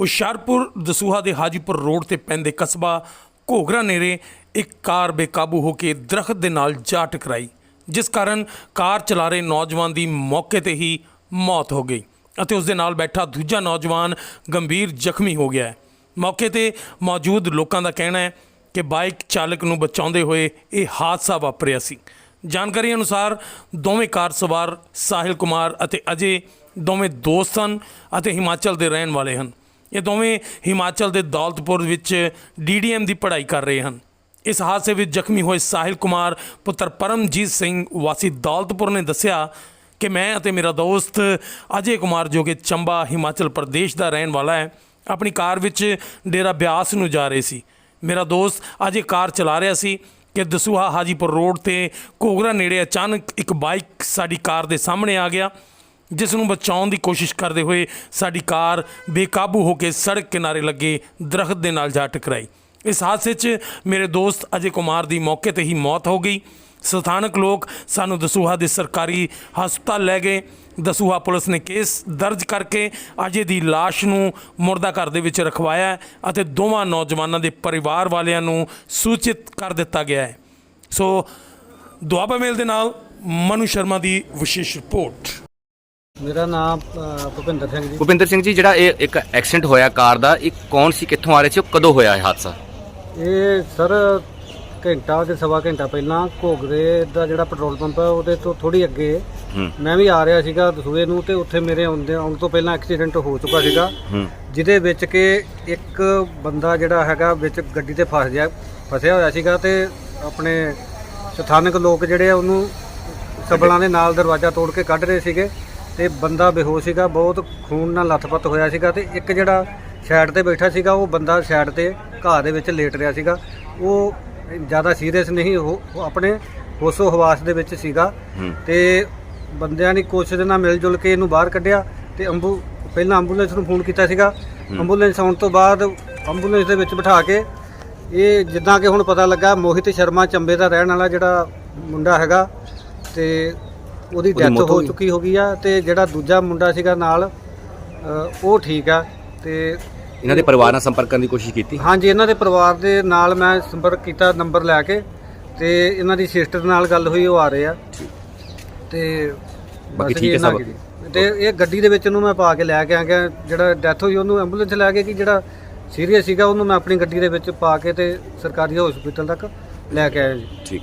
ਹੁਸ਼ਿਆਰਪੁਰ ਦਸੂਹਾ ਦੇ ਹਾਜੀਪੁਰ ਰੋਡ ਤੇ ਪੈਂਦੇ ਕਸਬਾ ਘੋਗਰਾ ਨੇੜੇ ਇੱਕ ਕਾਰ ਬੇਕਾਬੂ ਹੋ ਕੇ ਦਰਖਤ ਦੇ ਨਾਲ ਜਾ ਟਕਰਾਈ, ਜਿਸ ਕਾਰਨ ਕਾਰ ਚਲਾ ਰਹੇ ਨੌਜਵਾਨ ਦੀ ਮੌਕੇ ਤੇ ਹੀ ਮੌਤ ਹੋ ਗਈ ਅਤੇ ਉਸ ਦੇ ਨਾਲ ਬੈਠਾ ਦੂਜਾ ਨੌਜਵਾਨ ਗੰਭੀਰ ਜ਼ਖਮੀ ਹੋ ਗਿਆ ਹੈ। ਮੌਕੇ ਤੇ ਮੌਜੂਦ ਲੋਕਾਂ ਦਾ ਕਹਿਣਾ ਹੈ ਕਿ ਬਾਈਕ ਚਾਲਕ ਨੂੰ ਬਚਾਉਂਦੇ ਹੋਏ ਇਹ ਹਾਦਸਾ ਵਾਪਰਿਆ ਸੀ। ਜਾਣਕਾਰੀ ਅਨੁਸਾਰ ਦੋਵੇਂ ਕਾਰ ਸਵਾਰ ਸਾਹਿਲ ਕੁਮਾਰ ਅਤੇ ਅਜੇ ਦੋਵੇਂ ਦੋਸਤ ਹਨ ਅਤੇ ਹਿਮਾਚਲ ਦੇ ਰਹਿਣ ਵਾਲੇ ਹਨ। ਇਹ ਦੋਵੇਂ ਹਿਮਾਚਲ ਦੇ ਦੌਲਤਪੁਰ ਵਿੱਚ ਡੀਡੀਐਮ ਦੀ ਪੜ੍ਹਾਈ ਕਰ ਰਹੇ ਹਨ। ਇਸ ਹਾਦਸੇ ਵਿੱਚ ਜ਼ਖਮੀ ਹੋਏ ਸਾਹਿਲ ਕੁਮਾਰ, ਪੁੱਤਰ ਪਰਮਜੀਤ ਸਿੰਘ ਵਾਸੀ ਦੌਲਤਪੁਰ ਨੇ ਦੱਸਿਆ ਕਿ ਮੈਂ ਅਤੇ ਮੇਰਾ ਦੋਸਤ ਅਜੇ ਕੁਮਾਰ ਜੋ ਕਿ ਚੰਬਾ ਹਿਮਾਚਲ ਪ੍ਰਦੇਸ਼ ਦਾ ਰਹਿਣ ਵਾਲਾ ਹੈ, ਆਪਣੀ ਕਾਰ ਵਿੱਚ ਡੇਰਾ ਬਿਆਸ ਨੂੰ ਜਾ ਰਹੇ ਸੀ। ਮੇਰਾ ਦੋਸਤ ਅਜੇ ਕਾਰ ਚਲਾ ਰਿਹਾ ਸੀ ਕਿ ਦਸੂਹਾ ਹਾਜੀਪੁਰ ਰੋਡ ਤੇ ਘੋਗਰਾ ਨੇੜੇ ਅਚਾਨਕ ਇੱਕ ਬਾਈਕ ਸਾਡੀ ਕਾਰ ਦੇ ਸਾਹਮਣੇ ਆ ਗਿਆ। ਜਿਸ ਨੂੰ ਬਚਾਉਣ ਦੀ ਕੋਸ਼ਿਸ਼ ਕਰਦੇ ਹੋਏ ਸਾਡੀ ਕਾਰ ਬੇਕਾਬੂ ਹੋ ਕੇ ਸੜਕ ਕਿਨਾਰੇ ਲੱਗੇ ਦਰਖਤ ਦੇ ਨਾਲ ਜਾ ਟਕਰਾਈ। ਇਸ ਹਾਦਸੇ 'ਚ ਮੇਰੇ ਦੋਸਤ ਅਜੇ ਕੁਮਾਰ ਦੀ ਮੌਕੇ ਤੇ ਹੀ ਮੌਤ ਹੋ ਗਈ। ਸਥਾਨਕ ਲੋਕ ਸਾਨੂੰ ਦਸੂਹਾ ਦੇ ਸਰਕਾਰੀ ਹਸਪਤਾਲ ਲੈ ਗਏ। ਦਸੂਹਾ ਪੁਲਿਸ ਨੇ ਕੇਸ ਦਰਜ ਕਰਕੇ ਅਜੇ ਦੀ ਲਾਸ਼ ਨੂੰ ਮੁਰਦਾ ਘਰ ਦੇ ਵਿੱਚ ਰਖਵਾਇਆ ਅਤੇ ਦੋਵਾਂ ਨੌਜਵਾਨਾਂ ਦੇ ਪਰਿਵਾਰ ਵਾਲਿਆਂ ਨੂੰ ਸੂਚਿਤ ਕਰ ਦਿੱਤਾ ਗਿਆ ਹੈ। ਸੋ ਦੁਆਬਾ ਮੇਲ ਦੇ ਨਾਲ ਮਨੂ ਸ਼ਰਮਾ ਦੀ ਵਿਸ਼ੇਸ਼ ਰਿਪੋਰਟ। ਮੇਰਾ ਨਾਮ ਅ, ਭੁਪਿੰਦਰ ਸਿੰਘ ਜੀ। ਭੁਪਿੰਦਰ ਸਿੰਘ ਜੀ ਜਿਹੜਾ ਇਹ ਇੱਕ ਐਕਸੀਡੈਂਟ ਹੋਇਆ ਕਾਰ ਦਾ ਇਹ ਕੌਣ ਸੀ ਕਿੱਥੋਂ ਆ ਰਹੇ ਸੀ ਉਹ ਕਦੋਂ ਹੋਇਆ ਇਹ ਹਾਦਸਾ? ਇਹ ਸਰ ਘੰਟਾ ਤੇ ਸਵਾ ਘੰਟਾ ਪਹਿਲਾਂ ਘੋਗਰੇ ਦਾ ਜਿਹੜਾ ਪੈਟਰੋਲ ਪੰਪ ਹੈ ਉਹਦੇ ਤੋਂ ਥੋੜੀ ਅੱਗੇ ਹੂੰ। ਮੈਂ ਵੀ ਆ ਰਿਹਾ ਸੀਗਾ ਦਸੂਏ ਨੂੰ ਤੇ ਉੱਥੇ ਮੇਰੇ ਆਉਂਦੇ ਆਉਣ ਤੋਂ ਪਹਿਲਾਂ ਐਕਸੀਡੈਂਟ ਹੋ ਚੁੱਕਾ ਸੀਗਾ। ਹੂੰ। ਜਿਹਦੇ ਵਿੱਚ ਕਿ ਇੱਕ ਬੰਦਾ ਜਿਹੜਾ ਹੈਗਾ ਵਿੱਚ ਗੱਡੀ ਤੇ ਫਸ ਗਿਆ ਫਸਿਆ ਹੋਇਆ ਸੀਗਾ ਤੇ ਆਪਣੇ ਸਥਾਨਕ ਲੋਕ ਜਿਹੜੇ ਆ ਉਹਨੂੰ ਸਬਲਾਂ ਦੇ ਨਾਲ ਦਰਵਾਜ਼ਾ ਤੋੜ ਕੇ ਕੱਢ ਰਹੇ ਸੀਗੇ। ਤੇ ਬੰਦਾ ਬੇਹੋਸ਼ ਸੀਗਾ ਬਹੁਤ ਖੂਨ ਨਾਲ ਲੱਥਪੱਥ ਹੋਇਆ ਸੀਗਾ ਤੇ ਇੱਕ ਜਿਹੜਾ ਸਾਈਡ ਤੇ ਬੈਠਾ ਸੀਗਾ ਉਹ ਬੰਦਾ ਸਾਈਡ ਤੇ ਘਾਹ ਦੇ ਵਿੱਚ ਲੇਟ ਰਿਹਾ ਸੀਗਾ। ਉਹ ਜ਼ਿਆਦਾ ਸੀਰੀਅਸ ਨਹੀਂ ਉਹ ਆਪਣੇ ਹੋਸੋ ਹਵਾਸ ਦੇ ਵਿੱਚ ਸੀਗਾ ਤੇ ਬੰਦਿਆਂ ਨੇ ਕੋਸ਼ਿਸ਼ ਦੇ ਨਾਲ ਮਿਲ ਜੁਲ ਕੇ ਇਹਨੂੰ ਬਾਹਰ ਕੱਢਿਆ ਤੇ ਅੰਬੂ ਪਹਿਲਾਂ ਐਂਬੂਲੈਂਸ ਨੂੰ ਫੋਨ ਕੀਤਾ ਸੀਗਾ। ਐਂਬੂਲੈਂਸ ਆਉਣ ਤੋਂ ਬਾਅਦ ਐਂਬੂਲੈਂਸ ਦੇ ਵਿੱਚ ਬਿਠਾ ਕੇ ਇਹ ਜਿੱਦਾਂ ਕਿ ਹੁਣ ਪਤਾ ਲੱਗਾ ਮੋਹਿਤ ਸ਼ਰਮਾ ਚੰਬੇ ਦਾ ਰਹਿਣ ਵਾਲਾ ਜਿਹੜਾ ਮੁੰਡਾ ਹੈਗਾ ਤੇ ਉਹਦੀ ਡੈਥ ਮੌਤ ਹੋ ਹੋ ਗਈ। ਚੁੱਕੀ ਹੋ ਗਈ ਆ ਤੇ ਜਿਹੜਾ ਦੂਜਾ ਮੁੰਡਾ ਸੀਗਾ ਨਾਲ ਅ, ਉਹ ਠੀਕ ਆ ਤੇ ਇਹਨਾਂ ਦੇ ਪਰਿਵਾਰ ਨਾਲ ਸੰਪਰਕ ਕਰਨ ਦੀ ਕੋਸ਼ਿਸ਼ ਕੀਤੀ ਹਾਂਜੀ ਇਹਨਾਂ ਦੇ ਪਰਿਵਾਰ ਦੇ ਨਾਲ ਮੈਂ ਸੰਪਰਕ ਕੀਤਾ ਨੰਬਰ ਲੈ ਕੇ ਤੇ ਇਹਨਾਂ ਦੀ ਸਿਸਟਰ ਨਾਲ ਗੱਲ ਹੋਈ ਉਹ ਆ ਰਹੇ ਆ ਤੇ ਬਾਕੀ ਬਸ ਠੀਕ ਹੈ ਇੰਨਾ ਸਭ? ਕੁ ਜੀ। ਤੇ ਇਹ ਗੱਡੀ ਦੇ ਵਿੱਚ ਉਹਨੂੰ ਮੈਂ ਪਾ ਕੇ ਲੈ ਕੇ ਆ ਗਿਆ ਜਿਹੜਾ ਡੈਥ ਹੋਈ ਉਹਨੂੰ ਐਂਬੂਲੈਂਸ ਲੈ ਕੇ ਕਿ ਜਿਹੜਾ ਸੀਰੀਅਸ ਸੀਗਾ ਉਹਨੂੰ ਮੈਂ ਆਪਣੀ ਗੱਡੀ ਦੇ ਵਿੱਚ ਪਾ ਕੇ ਤੇ ਸਰਕਾਰੀ ਹਸਪੀਟਲ ਤੱਕ ਲੈ ਕੇ ਆਇਆ ਜੀ ਠੀਕ